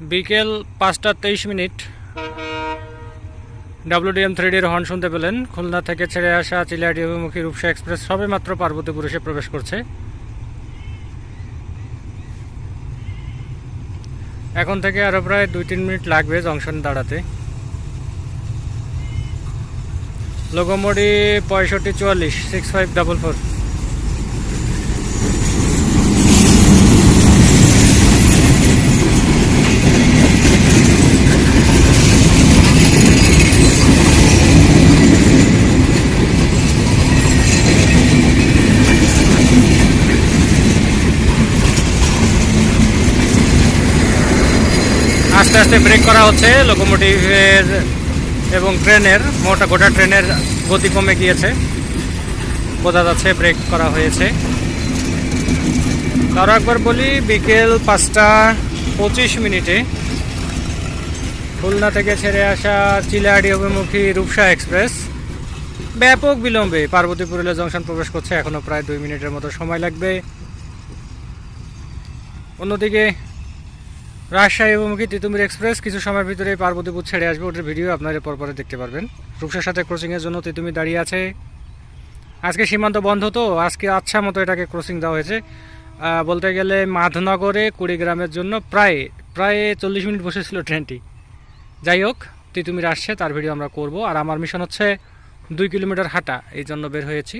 বিকেল পাঁচটা তেইশ মিনিট। ডাব্লিউডিএম থ্রিডির হর্ন শুনতে পেলেন। খুলনা থেকে ছেড়ে আসা চিলাহাটি অভিমুখী রূপসা এক্সপ্রেস সবে মাত্র পার্বতীপুর এসে প্রবেশ করছে। এখন থেকে আরও প্রায় দুই তিন মিনিট লাগবে জংশন দাঁড়াতে। লোকোমোডি পঁয়ষট্টি চুয়াল্লিশ সিক্স ফাইভ ডাবল ফোর আস্তে আস্তে ব্রেক করা হচ্ছে লোকোমোটিভের এবং ট্রেনের, মোটা গোটা ট্রেনের গতি কমে গিয়েছে। বোঝা যাচ্ছে ব্রেক করা হয়েছে। তারও একবার বলি, বিকেল পাঁচটা পঁচিশ মিনিটে খুলনা থেকে ছেড়ে আসা চিলাহাটি অভিমুখী রূপসা এক্সপ্রেস ব্যাপক বিলম্বে পার্বতীপুর রেল জংশন প্রবেশ করছে। এখনও প্রায় দুই মিনিটের মতো সময় লাগবে। অন্যদিকে রাজশাহী অভিমুখী তিতুমির এক্সপ্রেস কিছু সময়ের ভিতরে পার্বতীপুর ছেড়ে আসবে। ওটার ভিডিও আপনারা পরপরে দেখতে পারবেন। রূপসার সাথে ক্রসিংয়ের জন্য তিতুমি দাঁড়িয়ে আছে। আজকে সীমান্ত বন্ধ তো, আজকে আচ্ছা মতো এটাকে ক্রসিং দেওয়া হয়েছে। বলতে গেলে মাধনগরে কুড়িগ্রামের জন্য প্রায় প্রায় চল্লিশ মিনিট বসেছিল ট্রেনটি। যাই হোক, তিতুমির আসছে, তার ভিডিও আমরা করব। আর আমার মিশন হচ্ছে দুই কিলোমিটার হাঁটা, এই জন্য বের হয়েছি।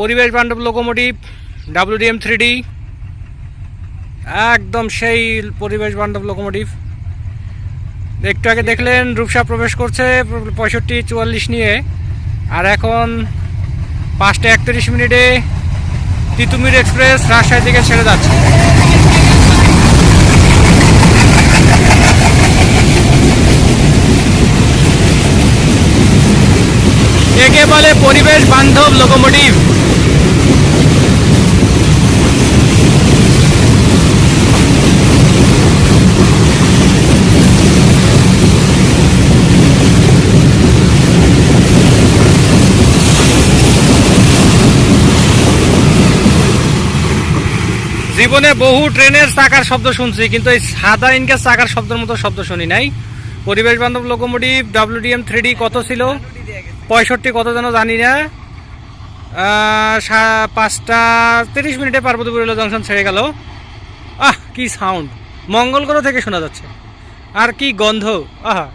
পরিবেশ বান্ধব লোকোমোটিভ ডাব্লিউডিএম থ্রি ডি একদম সেই পরিবেশ বান্ধব লোকোমোটিভ একটু আগে দেখলেন রূপসা প্রবেশ করছে পঁয়ষট্টি চুয়াল্লিশ নিয়ে, আর এখন পাঁচটা একত্রিশ মিনিটে তিতুমির এক্সপ্রেস রাজশাহী দিকে ছেড়ে যাচ্ছে। একে বলে পরিবেশ বান্ধব লোকোমোটিভ জীবনে বহু ট্রেনের চাকার শব্দ শুনছি, কিন্তু এই সাদা ইনকের চাকার শব্দের মতো শব্দ শুনি নাই। পরিবেশ বান্ধব লোকোমোটিভ ডাব্লিউডিএম থ্রি কত ছিল? পঁয়ষট্টি, কত যেন জানি না। পাঁচটা তিরিশ মিনিটে পার্বতীপুর রেল জংশন ছেড়ে গেল। আহ, কি সাউন্ড মঙ্গল গ্রহ থেকে শোনা যাচ্ছে। আর কি গন্ধ। আহা।